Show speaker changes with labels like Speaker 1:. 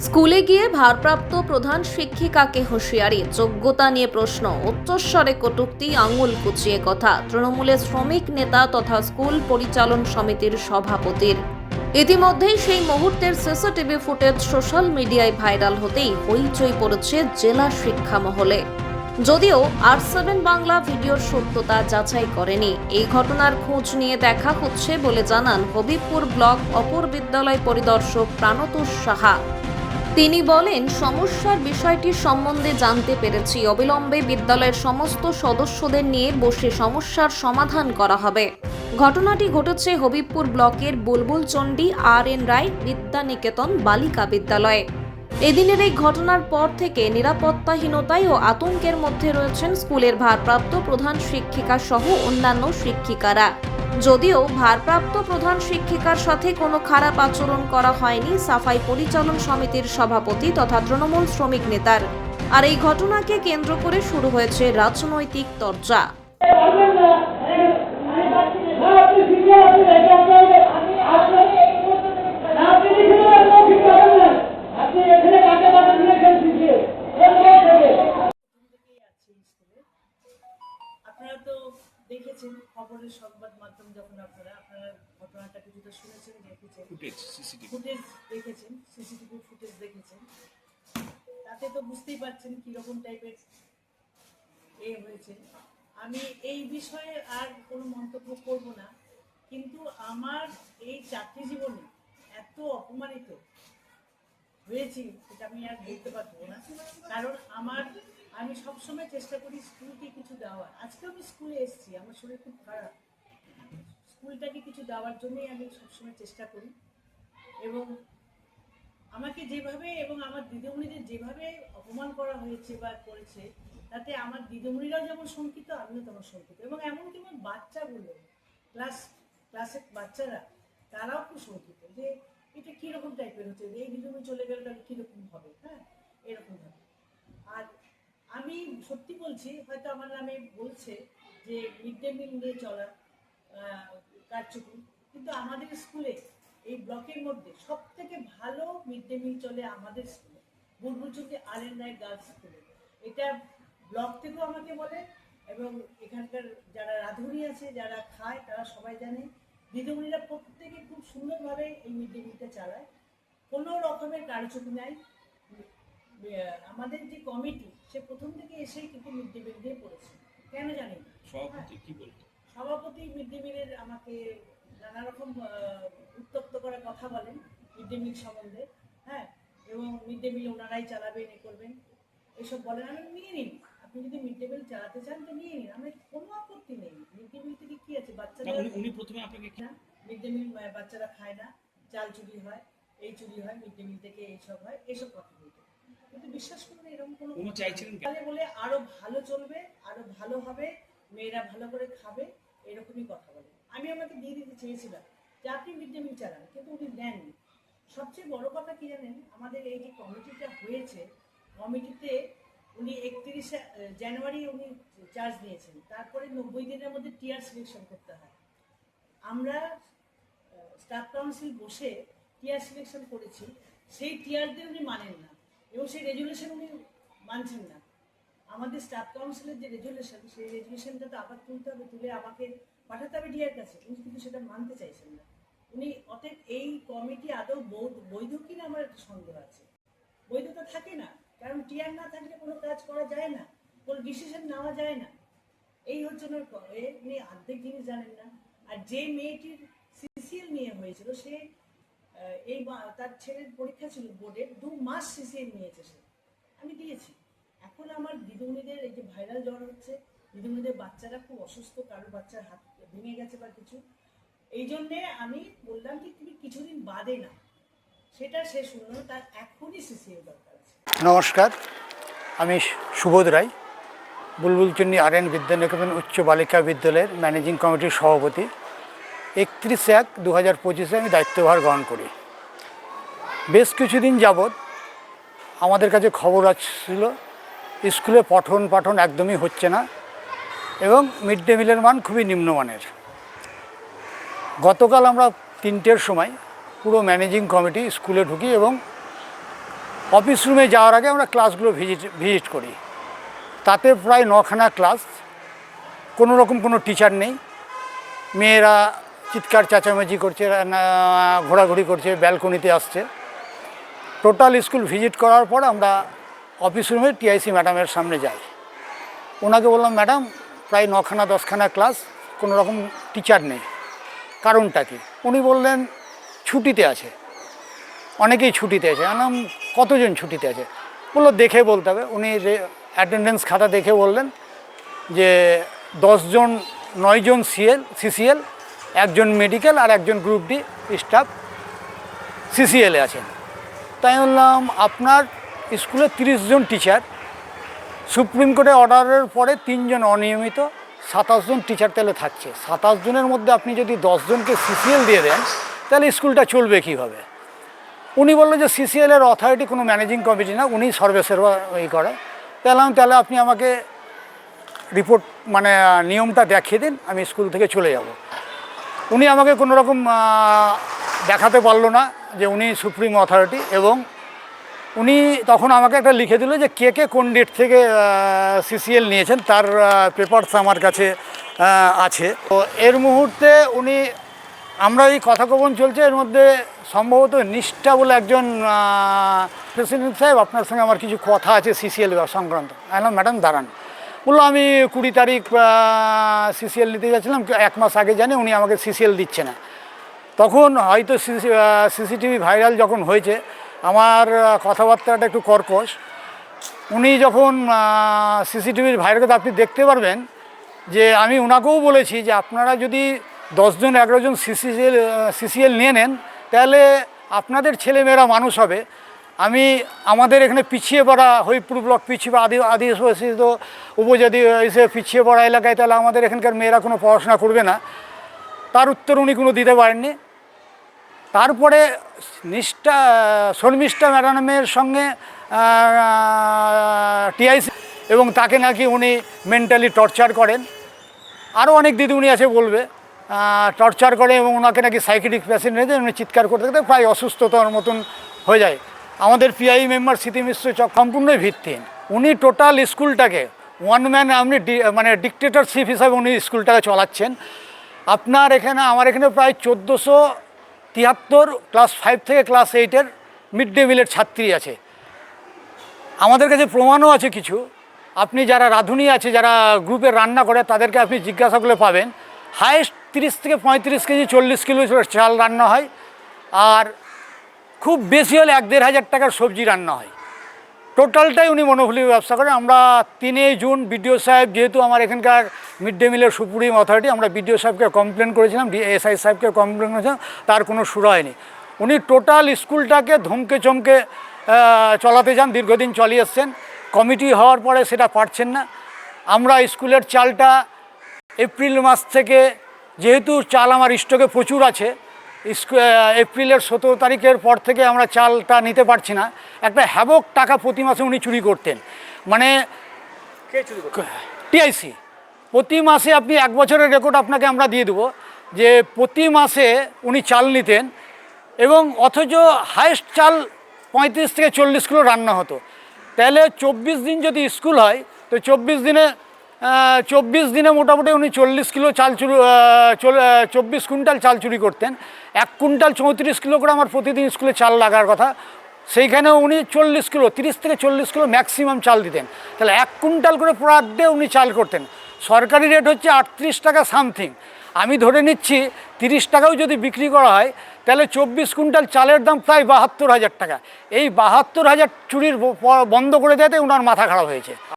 Speaker 1: স্কুলে গিয়ে ভারপ্রাপ্ত প্রধান শিক্ষিকাকে হুঁশিয়ারি, যোগ্যতা নিয়ে প্রশ্ন, উচ্চস্বরে কটূক্তি, আঙুল কুচিয়ে কথা, তৃণমূলের শ্রমিক নেতা তথা স্কুল পরিচালন সমিতির সভাপতির। ইতিমধ্যেই সেই মুহূর্তের সিসিটিভি ফুটেজ সোশ্যাল মিডিয়ায় ভাইরাল হতেই হইচই পড়েছে জেলা শিক্ষা মহলে। যদিও আর সেভেন বাংলা ভিডিওর সত্যতা যাচাই করেনি। এই ঘটনার খোঁজ নিয়ে দেখা হচ্ছে বলে জানান হবিবপুর ব্লক অপর বিদ্যালয় পরিদর্শক প্রাণতোষ সাহা। তিনি বলেন, সমস্যার বিষয়টি সম্বন্ধে জানতে পেরেছি। অবিলম্বে বিদ্যালয়ের সমস্ত সদস্যদের নিয়ে বসে সমস্যার সমাধান করা হবে। ঘটনাটি ঘটেছে হবিবপুর ব্লকের বুলবুল চণ্ডী আর এন রায় বিদ্যানিকেতন বালিকা বিদ্যালয়ে। এদিনের এই ঘটনার পর থেকে নিরাপত্তাহীনতায় ও আতঙ্কের মধ্যে রয়েছেন স্কুলের ভারপ্রাপ্ত প্রধান শিক্ষিকা সহ অন্যান্য শিক্ষিকারা। যদিও ভারপ্রাপ্ত প্রধান শিক্ষিকার সাথে কোনো খারাপ আচরণ করা হয়নি সাফাই পরিচালন সমিতির সভাপতি তথা তৃণমূল শ্রমিক নেতার। আর এই ঘটনাকে কেন্দ্র করে শুরু হয়েছে রাজনৈতিক চর্চা
Speaker 2: ফুটেজ সিসিটিভি
Speaker 3: ফুটেজ দেখেছেন সিসিটিভি ফুটেজ দেখেছেন। তাতে তো বুঝতেই পারছেন কীরকম টাইপের এ হয়েছে। আমি এই বিষয়ে আর কোনো মন্তব্য করব না, কিন্তু আমার এই চাকরি জীবনে এত অপমানিত হয়েছি সেটা আমি আর বলতে পারব না। কারণ আমার, আমি সবসময় চেষ্টা করি স্কুলকে কিছু দেওয়ার। আজকে আমি স্কুলে এসেছি, আমার শরীর খুব খারাপ। স্কুলটাকে কিছু দেওয়ার জন্যই আমি সবসময় চেষ্টা করি। এবং আমাকে যেভাবে এবং আমার দিদিমণিদের যেভাবে অপমান করা হয়েছে বা করেছে, তাতে আমার দিদিমণিরাও যেমন শঙ্কিত, আমিও তেমন শঙ্কিত। এবং এমনকি আমার বাচ্চাগুলো, ক্লাস, ক্লাসের বাচ্চারা, তারাও খুব শঙ্কিত যে, এটা কীরকম টাইপের হচ্ছে? এই দিদিমণি চলে গেলে, তাহলে কীরকম হবে? হ্যাঁ এরকম হবে আর আমি সত্যি বলছি, হয়তো আমার নামে বলছে যে, মিড ডে মিল নিয়ে চলা। কারচুপি কিন্তু আমাদের স্কুলে এই ব্লকের মধ্যে সব থেকে ভালো মিড ডে মিল চলে আমাদের স্কুলে Bulbulchandi R N Roy girls স্কুলে। এটা ব্লক থেকেও আমাকে বলে এবং এখানকার যারা রাঁধুনি আছে, যারা খায়, তারা সবাই জানে। দিদিমণিরা প্রত্যেকে খুব সুন্দরভাবে এই মিড ডে মিলটা চালায়। কোনো রকমের কারচুপি নাই। আমাদের যে কমিটি, সে প্রথম থেকে এসেই কিন্তু মিড ডে মিল দিয়ে পড়েছে। কেন জানি
Speaker 2: সভাপতি কি বলতো?
Speaker 3: সভাপতি মিড ডে মিলের আমাকে নানা রকম উত্তপ্ত করে কথা বলেন মিড ডে মিল সম্বন্ধে হ্যাঁ? এবং মিড ডে মিল ওনারাই চালাবেন এ করবেন এসব বলেন আমি নিয়ে নিন। আপনি যদি মিড ডে মিল চালাতে চান তো নিয়ে নিন। আমার কোনো আপত্তি নেই। মিড ডে মিল থেকে কি আছে? বাচ্চাদের
Speaker 2: উনি প্রথমে আপনাকে
Speaker 3: না মিড ডে মিল বাচ্চারা খায় না চাল চুরি হয় এই চুরি হয় মিড ডে মিল থেকে এইসব হয় এইসব কথা বলতে। কিন্তু বিশ্বাস করুন এরকম কোনো
Speaker 2: চাইছিলেন
Speaker 3: বলে আরও ভালো চলবে আরও ভালো হবে মেয়েরা ভালো করে খাবে এরকমই কথা বলে। আমি আমাকে দিয়ে দিতে চেয়েছিলাম যে আপনি মিড ডে মিল চালান, কিন্তু উনি দেননি। সবচেয়ে বড় কথা কি জানেন? আমাদের এই যে কমিটিটা হয়েছে, কমিটিতে উনি একত্রিশে জানুয়ারি উনি চার্জ নিয়েছেন তারপরে নব্বই দিনের মধ্যে টিয়ার সিলেকশন করতে হয়। আমরা স্টাফ কাউন্সিল বসে টিয়ার সিলেকশন করেছি। সেই টিয়ারদের উনি মানেন না। এবং সেই রেজুলেশন উনি মানছেন না। আমাদের স্টাফ কাউন্সিলের যে রেজুলেশন সেই রেজুলেশনটা তো আবার তুলতে হবে, তুলে আমাকে পাঠাতে হবে টিয়ার কাছে। উনি কিন্তু সেটা মানতে চাইছেন না। উনি অতএব এই কমিটি আদৌ বৈধ কিনা আমার একটা সন্দেহ আছে। বৈধতা থাকে না, কারণ টিয়ার না থাকলে কোনো কাজ করা যায় না, কোনো ডিসিশন নেওয়া যায় না। এই হচ্ছে ওনার উনি আর্ধেক জিনিস জানেন না। আর যে মেয়েটির সিসিএল নিয়ে হয়েছিল, সে এই তার ছেলের পরীক্ষা ছিল বোর্ডের, দু মাস সিসিএল নিয়েছে সে। আমি দিয়েছি। এখন আমার দিদিমণিদের এই যে ভাইরাল জ্বর হচ্ছে, দিদিমণিদের বাচ্চারা খুব অসুস্থ কারও বাচ্চার হাত ভেঙে গেছে বা কিছু। এই জন্যে আমি বললাম কি, তুমি কিছুদিন বাদে না সেটা সে শুনলো, তার এখনই সিসিএল দরকার আছে।
Speaker 4: নমস্কার, আমি সুবোধ রায় বুলবুলচন্ডী আর এন বিদ্যানিকেতন উচ্চ বালিকা বিদ্যালয়ের ম্যানেজিং কমিটির সভাপতি। একত্রিশ এক দু হাজার পঁচিশে আমি দায়িত্বভার গ্রহণ করি। বেশ কিছুদিন যাবৎ আমাদের কাছে খবর আসছিল স্কুলে পঠন পাঠন একদমই হচ্ছে না এবং মিড ডে মিলের মান খুবই নিম্নমানের। গতকাল আমরা তিনটের সময় পুরো ম্যানেজিং কমিটি স্কুলে ঢুকি এবং অফিস রুমে যাওয়ার আগে আমরা ক্লাসগুলো ভিজিট ভিজিট করি। তাতে প্রায় নখানা ক্লাস কোনো রকম কোনো টিচার নেই। মেয়েরা চিৎকার চেঁচামেচি করছে ঘোরাঘুরি করছে, ব্যালকনিতে আসছে। টোটাল স্কুল ভিজিট করার পর আমরা অফিস রুমে টিআইসি ম্যাডামের সামনে যাই ওনাকে বললাম ম্যাডাম প্রায় নখানা দশখানা ক্লাস কোনো রকম টিচার নেই। কারণটা কি? উনি বললেন, ছুটিতে আছে। অনেকেই ছুটিতে আছে। আনাম কতজন ছুটিতে আছে? বলল, দেখে বলতে হবে। উনি অ্যাটেন্ডেন্স খাতা দেখে বললেন যে দশজন নয়জন সিএল সিসিএল একজন মেডিকেল আর একজন গ্রুপ ডি স্টাফ সিসিএলে আছেন। তাই বললাম, আপনার স্কুলে তিরিশ জন টিচার। সুপ্রিম কোর্টের অর্ডারের পরে তিনজন অনিয়মিত, সাতাশ জন টিচার তাহলে থাকছে। সাতাশ জনের মধ্যে আপনি যদি দশজনকে সিসিএল দিয়ে দেন, তাহলে স্কুলটা চলবে কীভাবে? উনি বলল যে সিসিএলের অথরিটি কোনো ম্যানেজিং কমিটি না উনি সর্বেসর্বা ই করে। তাহলে তাহলে আপনি আমাকে রিপোর্ট মানে নিয়মটা দেখিয়ে দিন, আমি স্কুল থেকে চলে যাব। উনি আমাকে কোনো রকম দেখাতে পারল না যে উনি সুপ্রিম অথরিটি এবং উনি তখন আমাকে একটা লিখে দিল যে কে কে কোন ডেট থেকে সিসিএল নিয়েছেন, তার পেপারস আমার কাছে আছে। তো এর মুহূর্তে উনি, আমরা এই কথোপকথন চলছে, এর মধ্যে সম্ভবত নিষ্ঠা বলে একজন প্রেসিডেন্ট সাহেব আপনার সঙ্গে আমার কিছু কথা আছে সিসিএল সংক্রান্ত। আমি ম্যাডাম দাঁড়ান। বলল, আমি কুড়ি তারিখ সিসিএল নিতে যাচ্ছিলাম এক মাস আগে জানি উনি আমাকে সিসিএল দিচ্ছে না। তখন হয়তো সিসিটিভি ভাইরাল যখন হয়েছে আমার কথাবার্তাটা একটু কর্কশ। উনি যখন সিসিটিভির ভাইরালকে আপনি দেখতে পারবেন যে আমি ওনাকেও বলেছি যে আপনারা যদি দশজন, এগারোজন সিসিএল সিসিএল নিয়ে নেন, তাহলে আপনাদের ছেলেমেয়েরা মানুষ হবে। আমি, আমাদের এখানে পিছিয়ে পড়া, হরিপুর ব্লক পিছিয়ে পড়া, আদি তো উপজাতি হিসেবে পিছিয়ে পড়া এলাকায়, তাহলে আমাদের এখানকার মেয়েরা কোনো পড়াশোনা করবে না। তার উত্তর উনি কোনো দিতে পারেননি। তারপরে নিষ্ঠা, শর্মিষ্ঠা ম্যাডামের সঙ্গে টিআইসি এবং তাকে নাকি উনি মেন্টালি টর্চার করেন। আরও অনেক দিদি উনি আছে বলবে টর্চার করে এবং ওনাকে নাকি সাইকেটিক পেশেন্ট হয়েছে উনি চিৎকার করতে করতে প্রায় অসুস্থতার মতন হয়ে যায়। আমাদের পিআই মেম্বার স্মৃতি মিশ্র চক সম্পূর্ণই ভিত্তিহীন। উনি টোটাল স্কুলটাকে ওয়ান ম্যান আপনি মানে ডিকটেটরশিপ হিসাবে উনি স্কুলটাকে চলাচ্ছেন। আপনার এখানে, আমার এখানে প্রায় চোদ্দোশো তিয়াত্তর ক্লাস ফাইভ থেকে ক্লাস এইটের মিড ডে মিলের ছাত্রী আছে। আমাদের কাছে প্রমাণও আছে কিছু। আপনি যারা রাঁধুনি আছে, যারা গ্রুপে রান্না করে, তাদেরকে আপনি জিজ্ঞাসা করলে পাবেন। হায়েস্ট তিরিশ থেকে পঁয়ত্রিশ কেজি চল্লিশ কিলো চাল রান্না হয়। আর খুব বেশি হলে এক দেড় হাজার টাকার সবজি রান্না হয়। টোটালটাই উনি মনোফুলি ব্যবসা করেন। আমরা তিনই জুন বিডিও সাহেব যেহেতু আমার এখানকার মিড ডে মিলের সুপ্রিম অথরিটি, আমরা বিডিও সাহেবকে কমপ্লেন করেছিলাম এসআই সাহেবকে কমপ্লেন করেছিলাম, তার কোনো সুরা হয়নি। উনি টোটাল স্কুলটাকে ধমকে চমকে চলাতে যান, দীর্ঘদিন চালিয়ে এসছেন। কমিটি হওয়ার পরে সেটা পারছেন না। আমরা স্কুলের চালটা এপ্রিল মাস থেকে, যেহেতু চাল আমার স্টকে প্রচুর আছে এপ্রিলের সতেরো তারিখের পর থেকে আমরা চালটা নিতে পারছি না। একটা হ্যাবক টাকা প্রতি মাসে উনি চুরি করতেন। মানে টিআইসি। প্রতি মাসে আপনি এক বছরের রেকর্ড আপনাকে আমরা দিয়ে দেবো যে প্রতি মাসে উনি চাল নিতেন এবং অথচ হায়েস্ট চাল পঁয়ত্রিশ থেকে চল্লিশ কিলো রান্না হতো। তাহলে চব্বিশ দিন যদি স্কুল হয় তো চব্বিশ দিনে চব্বিশ দিনে মোটামুটি উনি চল্লিশ কিলো চাল চুরি চব্বিশ কুইন্টাল চাল চুরি করতেন। এক কুইন্টাল চৌত্রিশ কিলো করে আমার প্রতিদিন স্কুলে চাল লাগার কথা। সেইখানে উনি চল্লিশ কিলো, তিরিশ থেকে চল্লিশ কিলো ম্যাক্সিমাম চাল দিতেন। তাহলে এক কুইন্টাল করে পার ডে উনি চাল করতেন। সরকারি রেট হচ্ছে আটত্রিশ টাকা সামথিং আমি ধরে নিচ্ছি, তিরিশ টাকাও যদি বিক্রি করা হয়, তাহলে চব্বিশ কুইন্টাল চালের দাম প্রায় বাহাত্তর হাজার টাকা। এই বাহাত্তর হাজার চুরির বন্ধ করে দেওয়াতে ওনার মাথা খারাপ হয়েছে।